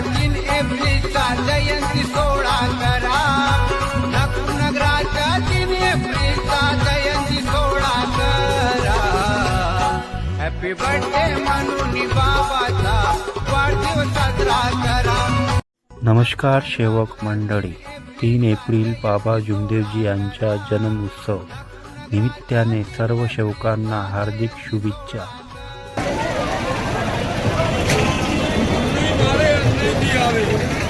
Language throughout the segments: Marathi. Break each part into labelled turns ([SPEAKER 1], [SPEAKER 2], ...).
[SPEAKER 1] तीन एप्रिलचा जयंती सोहळा करा. तीन एप्रिलचा जयंती सोहळा करा. हॅपी बर्थडे म्हणून बाबाचा. वाढदिवस साजरा करा.
[SPEAKER 2] नमस्कार सेवक मंडळी. तीन एप्रिल बाबा जुमदेवजी यांच्या जन्म उत्सव निमित्ताने सर्व सेवकांना हार्दिक शुभेच्छा. ते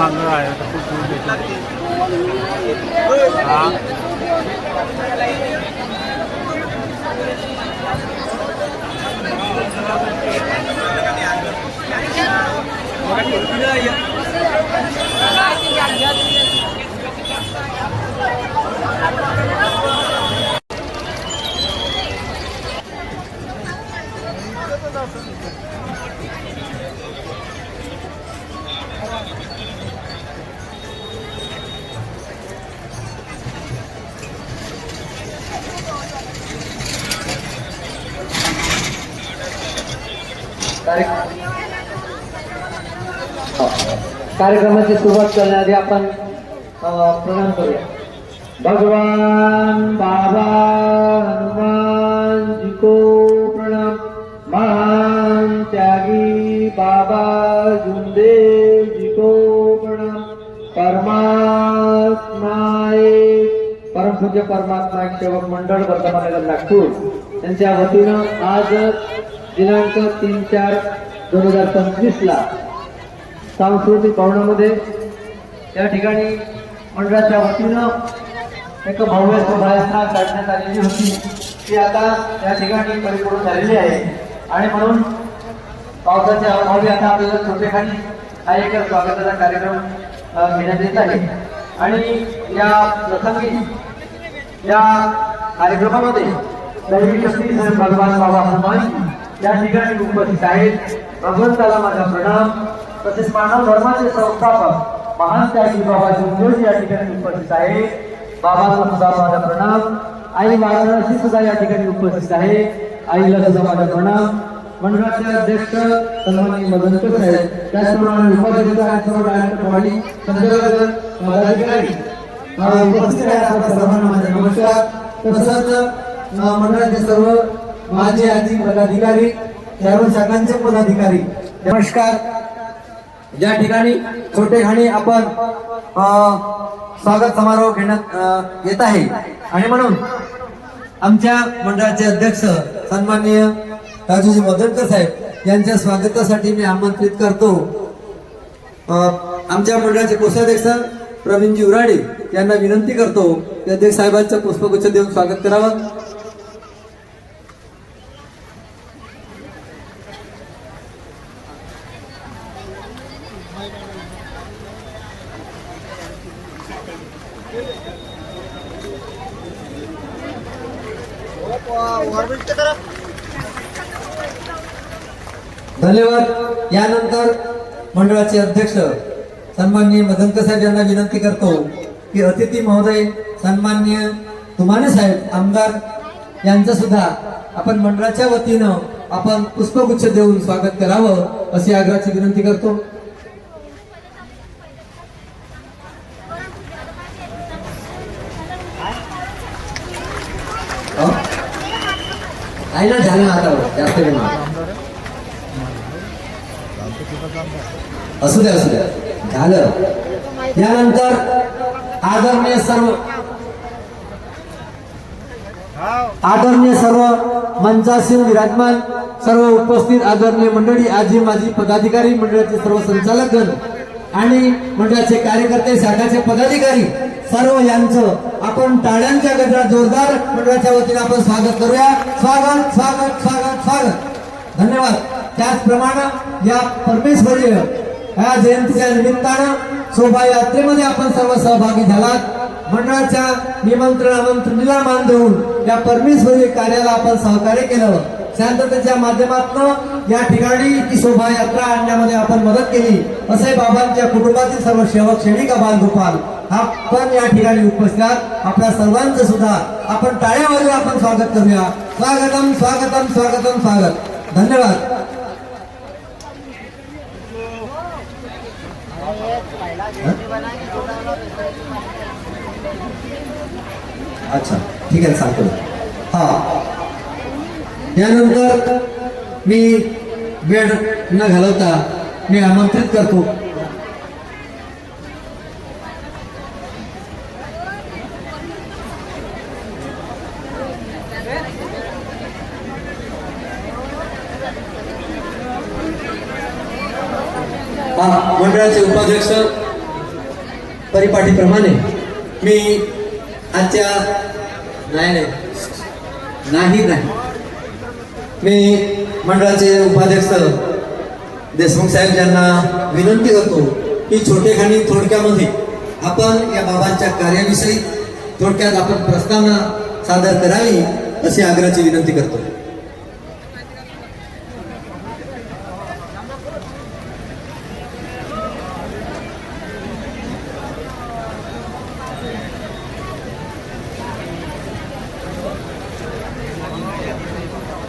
[SPEAKER 2] पाठी ती मागं आहे तर खूप दूर देतो हा
[SPEAKER 3] कार्यक्रमाची सुरुवात करण्याआधी आपण प्रणाम करूया. भगवान बाबा हनुमान जी को प्रणाम. महान त्यागी बाबा जुमदेव जी को प्रणाम परमात्मा एक परमपूज्य परमात्मा सेवक मंडळ वर्तमान नागपूर. त्यांच्या वतीनं आज दिनांक तीन चार दोन हजार पंचवीस ला सांस्कृतिक भवनामध्ये या ठिकाणी मंडळाच्या वतीनं एक भव्य शोभायात्रा काढण्यात आलेली होती. ती आता या ठिकाणी परिपूर्ण झालेली आहे. आणि म्हणून पावसाच्या अभावी आता आपल्याला छोटेखानी हा एक स्वागताचा कार्यक्रम घेण्यात येत आहे. आणि या प्रसंगी या कार्यक्रमामध्ये दैवी शक्ती भगवान बाबा हनुमान या ठिकाणी उपस्थित आहेत. भगवंताला माझा प्रणाम. तसेच मानव धर्माचे संस्थापक महान त्यागी बाबा जोशी या ठिकाणी उपस्थित आहे बाबांना सुद्धा माझा प्रणाम. आई वाराणसी सुद्धा या ठिकाणी उपस्थित आहे. आईला सुद्धा माझा प्रणाम. मंडळाचे अध्यक्ष सन्माननीय मदनकर साहेब त्याचप्रमाणे उपाध्यक्ष आणि सर्व डायरेक्टर प्रणाली संचालक पदाधिकारी उपस्थित आहे. सर्वांना माझा नमस्कार. तसंच मंडळाचे सर्व माझे आजी पदाधिकारी सर्व शाखांचे पदाधिकारी. नमस्कार. या ठिकाणी छोटे खाणी आपण स्वागत समारोह घेण्यात येत आहे. आणि म्हणून आमच्या मंडळाचे अध्यक्ष सन्माननीय राजूजी मदनकर साहेब यांच्या स्वागतासाठी मी आमंत्रित करतो. आमच्या मंडळाचे कोषाध्यक्ष प्रवीणजी उराडे यांना विनंती करतो की अध्यक्ष साहेबांचं पुष्पगुच्छ देऊन स्वागत करावं. धन्यवाद. यानंतर मंडळाचे अध्यक्ष सन्माननीय मदनक साहेब यांना विनंती करतो की अतिथी महोदय सन्माननीय तुमाने साहेब आमदार यांचं सुद्धा आपण मंडळाच्या वतीनं आपण पुष्पगुच्छ देऊन स्वागत करावं अशी आग्रहाची विनंती करतो. आहे ना झालं ना आता जास्त असू द्या असू द्या. झालं. यानंतर आदरणीय सर्व आदरणीय सर्व मंचासीन विराजमान सर्व उपस्थित आदरणीय मंडळी आजी माजी पदाधिकारी मंडळाचे सर्व संचालकगण आणि मंडळाचे कार्यकर्ते शाखाचे पदाधिकारी सर्व यांचं आपण टाळ्यांच्या गजरात जोरदार मंडळाच्या वतीने आपण स्वागत करूया. स्वागत स्वागत स्वागत स्वागत. धन्यवाद. त्याचप्रमाणे या परमेश्वरीय या जयंतीच्या निमित्तानं शोभायात्रेमध्ये आपण सर्व सहभागी झालात. मंडळाच्या निमंत्रण आमंत्रणीला मान देऊन या परमेश्वरी कार्याला आपण सहकार्य केलं. शांततेच्या माध्यमातून या ठिकाणी ती शोभायात्रा आणण्यामध्ये आपण मदत केली. असे बाबांच्या कुटुंबातील सर्व सेवक सेविका बालगोपाल आपण या ठिकाणी उपस्थित. आपल्या सर्वांचं सुद्धा आपण टाळ्या आपण स्वागत करूया. स्वागतम स्वागतम स्वागतम स्वागत. धन्यवाद. अच्छा ठीक आहे सांगतो हा. यानंतर मी वेळ न घालवता मी आमंत्रित करतो. मंडळाचे उपाध्यक्ष परिपाठीप्रमाणे मी आजच्या नाही नाही. नाही मी मंडळाचे उपाध्यक्ष देशमुख साहेब यांना विनंती करतो की छोटेखानी थोडक्यामध्ये आपण या बाबांच्या कार्याविषयी थोडक्यात आपण प्रस्तावना सादर करावी अशी आग्रहाची विनंती करतो.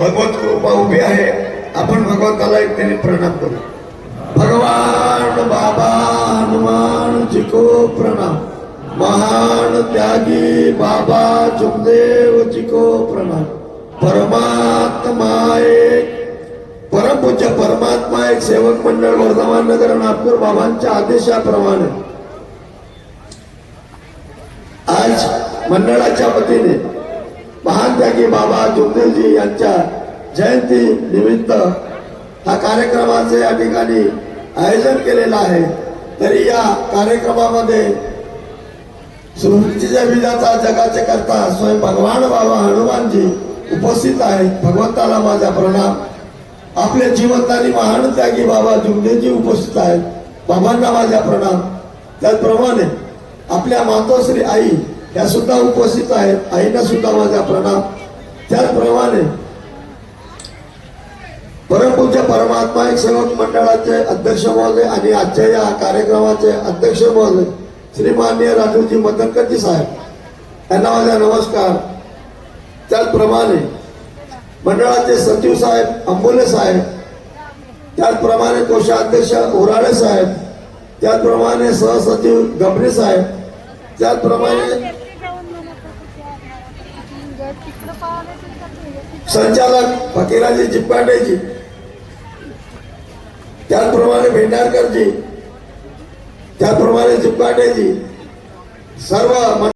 [SPEAKER 4] भगवत कृपा उभी आहे. आपण भगवंताला एक त्याने प्रणाम करू. भगवान बाबा हनुमान चिको प्रणाम. महान त्यागी बाबा जुमदेव जी प्रणाम. परमात्मा एक. परमपूज्य परमात्मा एक सेवक मंडळ वर्धमान नगर नागपूर बाबांच्या आदेशाप्रमाणे. आज मंडळाच्या वतीने महान त्यागी बाबा जुमदेवजी यांच्या जयंती निमित्त हा कार्यक्रमाचे या ठिकाणी आयोजन केलेलं आहे. तरी या कार्यक्रमामध्ये सृष्टीच्या विजाचा जगाचे करता स्वयं भगवान बाबा हनुमानजी उपस्थित आहेत. भगवंताला माझा प्रणाम. आपले जिवंत आणि महान त्यागी बाबा जुमदेवजी उपस्थित आहेत. बाबांना माझा प्रणाम. त्याचप्रमाणे आपल्या मातोश्री आई त्या सुद्धा उपस्थित आहेत. आईना सुद्धा माझा प्रणाम त्याचप्रमाणे परमपूज्य परमात्मा एक सेवक मंडळाचे अध्यक्ष महोदय आणि आजच्या या कार्यक्रमाचे अध्यक्ष महोदय श्रीमान्य राजूजी मदनकरजी साहेब. यांना माझा नमस्कार. त्याचप्रमाणे मंडळाचे सचिव साहेब अंबोले साहेब त्याचप्रमाणे कोषाध्यक्ष उराडे साहेब त्याचप्रमाणे सहसचिव गबरे साहेब त्याचप्रमाणे संचालक फकीराजी चिप्पाटेजी. त्याचप्रमाणे भेंडारकरजी. त्याचप्रमाणे चिप्पाटेजी. सर्व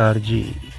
[SPEAKER 4] मन-
[SPEAKER 2] काळजी